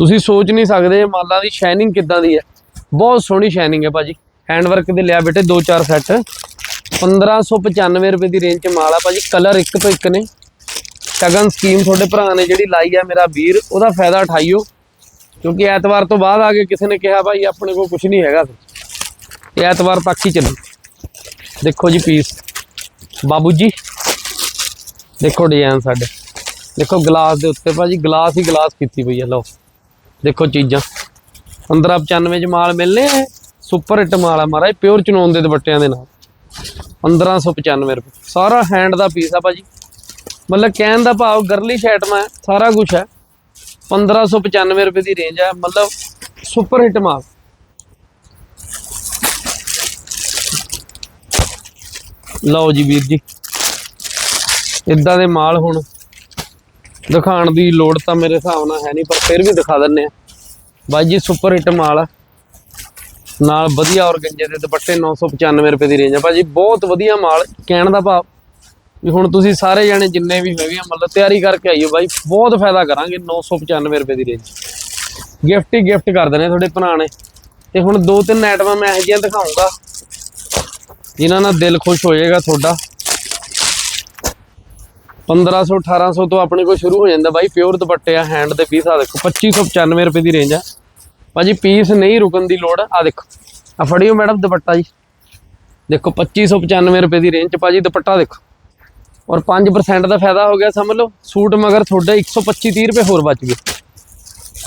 ਤੁਸੀਂ ਸੋਚ ਨਹੀਂ ਸਕਦੇ ਮਾਲਾਂ ਦੀ ਸ਼ਾਈਨਿੰਗ ਕਿੱਦਾਂ ਦੀ ਹੈ। ਬਹੁਤ ਸੋਹਣੀ ਸ਼ਾਈਨਿੰਗ ਹੈ ਭਾਜੀ। ਹੈਂਡ ਵਰਕ ਦੇ ਲਿਆ ਬੇਟੇ 2-4 ਸੈੱਟ 1595 ਰੁਪਏ ਦੀ ਰੇਂਜ ਚ ਮਾਲ ਆ ਭਾਜੀ। ਕਲਰ ਇੱਕ ਤੋਂ ਇੱਕ ਨੇ। ਸ਼ਗਨ ਸਕੀਮ ਤੁਹਾਡੇ ਭਰਾ ਨੇ ਜਿਹੜੀ ਲਾਈ ਆ ਮੇਰਾ ਵੀਰ, ਉਹਦਾ ਫਾਇਦਾ ਉਠਾਈਓ। ਕਿਉਂਕਿ ਐਤਵਾਰ ਤੋਂ ਬਾਅਦ ਆ ਕੇ ਕਿਸੇ ਨੇ ਕਿਹਾ, ਭਾਈ, ਆਪਣੇ ਕੋਲ ਕੁਝ ਨਹੀਂ ਹੈਗਾ। ਇਹ ਐਤਵਾਰ ਤੱਕ ਹੀ ਚੱਲੂ। ਦੇਖੋ ਜੀ ਪੀਸ ਬਾਬੂ ਜੀ, ਦੇਖੋ ਡਿਜ਼ਾਈਨ ਸਾਡੇ। ਦੇਖੋ ਗਲਾਸ ਦੇ ਉੱਤੇ ਭਾਜੀ ਗਲਾਸ ਹੀ ਗਲਾਸ ਕੀਤੀ ਪਈ ਆ, ਲਓ। ਦੇਖੋ ਚੀਜ਼ਾਂ। 1595 ਚ ਮਾਲ ਮਿਲਨੇ ਆ, ਸੁਪਰ ਹਿੱਟ ਮਾਲ ਆ ਮਹਾਰਾਜ ਪਿਓਰ ਚਨੋਨ ਦੇ ਦੁਪੱਟਿਆਂ ਦੇ ਨਾਲ। 1595 ਰੁਪਏ। ਸਾਰਾ ਹੈਂਡ ਦਾ ਪੀਸ ਆ ਭਾਜੀ। ਮਤਲਬ ਕਹਿਣ ਦਾ ਭਾਵ ਗਰਲੀ ਸ਼ਰਟ ਮੈਂ, ਸਾਰਾ ਕੁਝ ਹੈ। 1595 ਰੁਪਏ ਦੀ ਰੇਂਜ ਹੈ ਮਤਲਬ ਸੁਪਰ ਹਿੱਟ ਮਾਲ। ਲਓ ਜੀ ਵੀਰ ਜੀ। ਇਦਾਂ ਦੇ ਮਾਲ ਹੁਣ ਦਿਖਾਉਣ ਦੀ ਲੋੜ ਤਾਂ ਮੇਰੇ ਹਿਸਾਬ ਨਾਲ ਹੈ ਨਹੀਂ, ਪਰ ਫਿਰ ਵੀ ਦਿਖਾ ਦਿੰਨੇ ਆ ਬਾਈ ਜੀ ਸੁਪਰ ਹਿੱਟ ਮਾਲ ਆ। ਨਾਲ ਵਧੀਆ ਔਰਗੰਜੇ ਦੇ ਦੁਪੱਟੇ 995 ਰੁਪਏ ਦੀ ਰੇਂਜ ਆ। ਭਾਜੀ ਬਹੁਤ ਵਧੀਆ ਮਾਲ, ਕਹਿਣ ਦਾ ਭਾਵ ਵੀ ਹੁਣ ਤੁਸੀਂ ਸਾਰੇ ਜਾਣੇ ਜਿੰਨੇ ਵੀ ਹੈਗੇ ਆ, ਮਤਲਬ ਤਿਆਰੀ ਕਰਕੇ ਆਈਓ ਬਾਈ, ਬਹੁਤ ਫਾਇਦਾ ਕਰਾਂਗੇ 995 ਰੁਪਏ ਦੀ ਰੇਂਜ ਗਿਫਟ ਹੀ ਗਿਫਟ ਕਰ ਦੇਣੇ ਤੁਹਾਡੇ ਭਰਾ ਨੇ ਤੇ ਹੁਣ ਦੋ ਤਿੰਨ ਆਈਟਮਾਂ ਮੈਂ ਇਹੋ ਜਿਹੀਆਂ ਦਿਖਾਉਂਗਾ, ਜਿਨ੍ਹਾਂ ਨਾਲ ਦਿਲ ਖੁਸ਼ ਹੋ ਜਾਏਗਾ ਤੁਹਾਡਾ। 1500 1800 ਤੋਂ ਆਪਣੇ ਕੋਲ ਸ਼ੁਰੂ ਹੋ ਜਾਂਦਾ ਬਾਈ ਪਿਓਰ ਦੁਪੱਟੇ ਆ ਹੈਂਡ ਦੇ ਪੀਸ ਆ ਦੇਖੋ 2595 ਰੁਪਏ ਦੀ ਰੇਂਜ ਆ। ਭਾਜੀ ਪੀਸ ਨਹੀਂ ਰੁਕਣ ਦੀ ਲੋੜ ਆ ਦੇਖੋ ਆ ਫੜਿਓ ਮੈਡਮ ਦੁਪੱਟਾ ਜੀ। ਦੇਖੋ 2595 ਰੁਪਏ ਦੀ ਰੇਂਜ ਚ ਭਾਜੀ, ਦੁਪੱਟਾ ਦੇਖੋ। ਔਰ 5% ਦਾ ਫਾਇਦਾ ਹੋ ਗਿਆ, ਸਮਝ ਲਓ, ਸੂਟ ਮਗਰ ਤੁਹਾਡੇ 125 30 ਰੁਪਏ ਹੋਰ ਬਚ ਗਏ।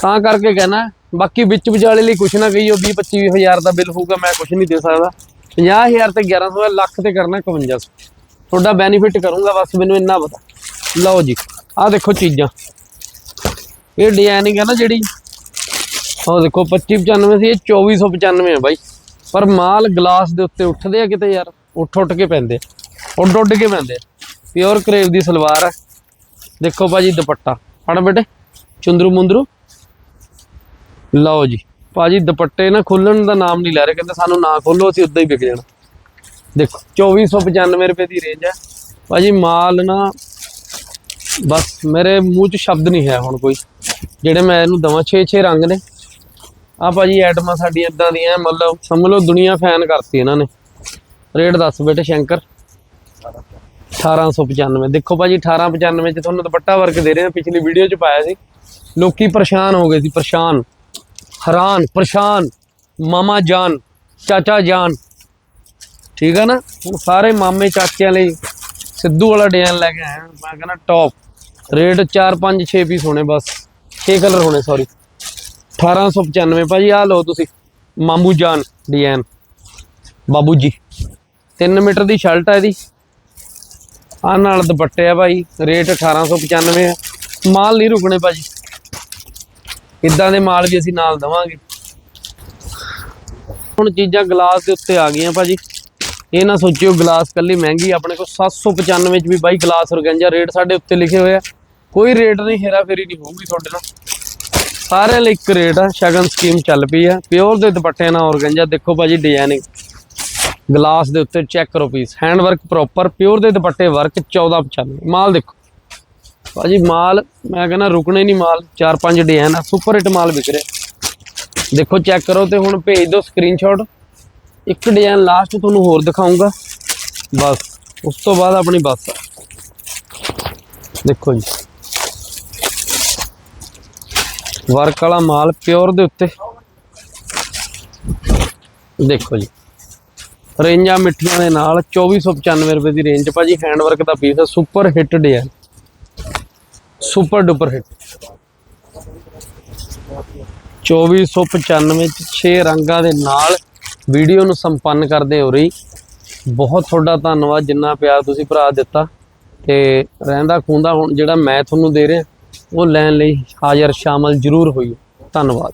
ਤਾਂ ਕਰਕੇ ਕਹਿਣਾ, ਬਾਕੀ ਵਿੱਚ ਵਿਚਾਲੇ ਲਈ ਕੁਛ ਨਾ ਕਹੀਓ 20 25 ਹਜ਼ਾਰ ਦਾ ਬਿੱਲ ਹੋਊਗਾ, ਮੈਂ ਕੁਛ ਨਹੀਂ ਦੇ ਸਕਦਾ। 50000 ਤੇ 1100 ਲੱਖ ਤੇ ਕਰਨਾ 5100 ਤੁਹਾਡਾ ਬੈਨੀਫਿਟ ਕਰੂੰਗਾ, ਬਸ ਮੈਨੂੰ ਇੰਨਾ ਪਤਾ। ਲਓ ਜੀ, ਆਹ ਦੇਖੋ ਚੀਜ਼ਾਂ। ਇਹ ਡਿਜ਼ਾਈਨਿੰਗ ਹੈ ਨਾ ਜਿਹੜੀ ਉਹ ਦੇਖੋ 2595 ਸੀ, ਇਹ 2495 ਹੈ ਬਾਈ। ਪਰ ਮਾਲ ਗਲਾਸ ਦੇ ਉੱਤੇ ਉੱਠਦੇ ਆ ਕਿਤੇ ਯਾਰ, ਉੱਠ ਉੱਠ ਕੇ ਪੈਂਦੇ ਆ, ਉੱਡ ਉੱਡ ਕੇ ਪੈਂਦੇ ਆ। ਪਿਓਰ ਕਰੇਵ ਦੀ ਸਲਵਾਰ ਹੈ ਦੇਖੋ ਭਾਜੀ ਦੁਪੱਟਾ। ਫੜ ਬੇਟੇ, ਚੁੰਦਰੂ ਮੁੰਦਰੂ। ਲਓ ਜੀ, ਭਾਜੀ ਦੁਪੱਟੇ ਨਾ ਖੋਲਣ ਦਾ ਨਾਮ ਨਹੀਂ ਲੈ ਰਹੇ, ਕਹਿੰਦੇ ਸਾਨੂੰ ਨਾ ਖੋਲੋ, ਅਸੀਂ ਉਦਾਂ ਹੀ ਵਿਕ ਜਾਣਾ। ਦੇਖੋ 2495 ਰੁਪਏ ਦੀ ਰੇਂਜ ਹੈ ਭਾਜੀ ਮਾਲ ਨਾ ਬਸ ਮੇਰੇ ਮੂੰਹ 'ਚ ਸ਼ਬਦ ਨਹੀਂ ਹੈ ਹੁਣ ਕੋਈ। ਜਿਹੜੇ ਮੈਂ ਇਹਨੂੰ ਦਵਾਂ 6-6 ਰੰਗ ਨੇ। ਆ ਭਾਜੀ ਐਟਮਾਂ ਸਾਡੀਆਂ ਇਦਾਂ ਦੀਆਂ, ਮਤਲਬ ਸਮਝ ਲਓ ਦੁਨੀਆ ਫੈਨ ਕਰਤੀ ਇਹਨਾਂ ਨੇ। ਰੇਟ ਦੱਸ ਬੇਟੇ ਸ਼ੰਕਰ। 1895 ਦੇਖੋ ਭਾਜੀ 1895 ਚ ਤੁਹਾਨੂੰ ਦੁਪੱਟਾ ਵਰਕ ਦੇ ਰਹੇ ਆ ਪਿਛਲੀ ਵੀਡੀਓ ਚ ਪਾਇਆ ਸੀ। ਲੋਕੀ ਪਰੇਸ਼ਾਨ ਹੋ ਗਏ ਸੀ। ਪਰੇਸ਼ਾਨ, ਹੈਰਾਨ, ਪਰੇਸ਼ਾਨ। ਮਾਮਾ ਜਾਨ, ਚਾਚਾ ਜਾਨ। ਠੀਕ ਆ ਨਾ? ਹੁਣ ਸਾਰੇ ਮਾਮੇ ਚਾਚਿਆਂ ਲਈ ਸਿੱਧੂ ਵਾਲਾ ਡਿਜ਼ਾਈਨ ਲੈ ਕੇ ਆਇਆ। ਮੈਂ ਕਹਿੰਦਾ ਟੌਪ ਰੇਟ 4 5 6 ਪੀਸ ਹੋਣੇ ਬਸ। 6 ਕਲਰ ਹੋਣੇ ਸੌਰੀ 1895 ਭਾਜੀ ਆ ਲਓ ਤੁਸੀਂ। ਮਾਮੂ ਜਾਨ ਡਿਜ਼ਾਈਨ ਬਾਬੂ ਜੀ। 3 ਮੀਟਰ ਦੀ ਸ਼ਰਟ ਆ ਇਹਦੀ। ਆ ਨਾਲ ਦੁਪੱਟੇ ਆ ਭਾਈ। ਰੇਟ 1895 ਆ। ਮਾਲ ਨਹੀਂ ਰੁਕਣੇ ਭਾਜੀ। ਇਦਾਂ ਦੇ ਮਾਲ ਵੀ ਅਸੀਂ ਨਾਲ ਦਵਾਂਗੇ। ਹੁਣ ਚੀਜ਼ਾਂ ਗਲਾਸ ਦੇ ਉੱਤੇ ਆ ਗਈਆਂ ਭਾਜੀ। ਇਹ ਨਾ ਸੋਚਿਓ, ਗਲਾਸ ਕੱਲੀ ਮਹਿੰਗੀ, ਆਪਣੇ ਕੋਲ 795 ਚ ਵੀ ਬਾਈ ਗਲਾਸ ਔਰਗੈਂਜਾ ਰੇਟ ਸਾਡੇ ਉੱਤੇ ਲਿਖੇ ਹੋਏ ਆ। ਕੋਈ ਰੇਟ ਨਹੀਂ ਹੇਰਾ ਫੇਰੀ ਨਹੀਂ ਹੋਊਗੀ ਤੁਹਾਡੇ ਨਾਲ। ਸਾਰਿਆਂ ਲਈ ਇੱਕ ਰੇਟ ਆ, ਸ਼ਗਨ ਸਕੀਮ ਚੱਲ ਪਈ ਆ। ਪਿਓਰ ਦੇ ਦੁਪੱਟੇ ਨਾਲ ਔਰਗੰਜਾ ਦੇਖੋ ਭਾਜੀ ਡਿਜ਼ਾਈਨਿੰਗ ਗਲਾਸ ਦੇ ਉੱਤੇ ਚੈੱਕ ਕਰੋ piece hand work proper pure ਦੇ ਦੁਪੱਟੇ ਵਰਕ 1495 ਮਾਲ ਦੇਖੋ। ਭਾਜੀ ਮਾਲ, ਮੈਂ ਕਹਿੰਦਾ ਰੁਕਣੇ ਨਹੀਂ ਮਾਲ, ਚਾਰ ਪੰਜ ਡਿਜ਼ਾਈਨ ਆ ਸੁਪਰ ਹਿੱਟ ਮਾਲ ਵਿਕ ਰਿਹਾ। ਦੇਖੋ ਚੈੱਕ ਕਰੋ ਤੇ ਹੁਣ ਭੇਜ ਦਿਓ ਸਕਰੀਨਸ਼ਾਟ ਇੱਕ ਡਿਜ਼ਾਈਨ ਲਾਸਟ ਤੁਹਾਨੂੰ ਹੋਰ ਦਿਖਾਉਂਗਾ। ਬਸ, ਉਸ ਤੋਂ ਬਾਅਦ ਆਪਣੀ ਬੱਸ। ਆ ਦੇਖੋ ਜੀ। ਵਰਕ ਵਾਲਾ ਮਾਲ ਪਿਓਰ ਦੇ ਉੱਤੇ। ਦੇਖੋ ਜੀ। ਰੇਂਜਾਂ ਮਿੱਠੀਆਂ ਦੇ ਨਾਲ 2495 ਰੁਪਏ ਦੀ ਰੇਂਜ ਭਾਜੀ ਹੈਂਡ ਵਰਕ ਦਾ ਪੀਸ ਹੈ super hit design super duper hit 2495 ਚ 6 ਰੰਗਾਂ ਦੇ ਨਾਲ ਵੀਡੀਓ ਨੂੰ ਸੰਪੰਨ ਕਰਦੇ ਹੋ ਰਹੀ। ਬਹੁਤ ਤੁਹਾਡਾ ਧੰਨਵਾਦ ਜਿੰਨਾ ਪਿਆਰ ਤੁਸੀਂ ਭਰਾ ਦਿੱਤਾ। ਤੇ ਰਹਿੰਦਾ ਖੂੰਦਾ ਹੁਣ ਜਿਹੜਾ ਮੈਂ ਤੁਹਾਨੂੰ ਦੇ ਰਿਹਾ, ਉਹ ਲੈਣ ਲਈ ਹਾਜ਼ਰ ਸ਼ਾਮਲ ਜ਼ਰੂਰ ਹੋਈਓ ਧੰਨਵਾਦ।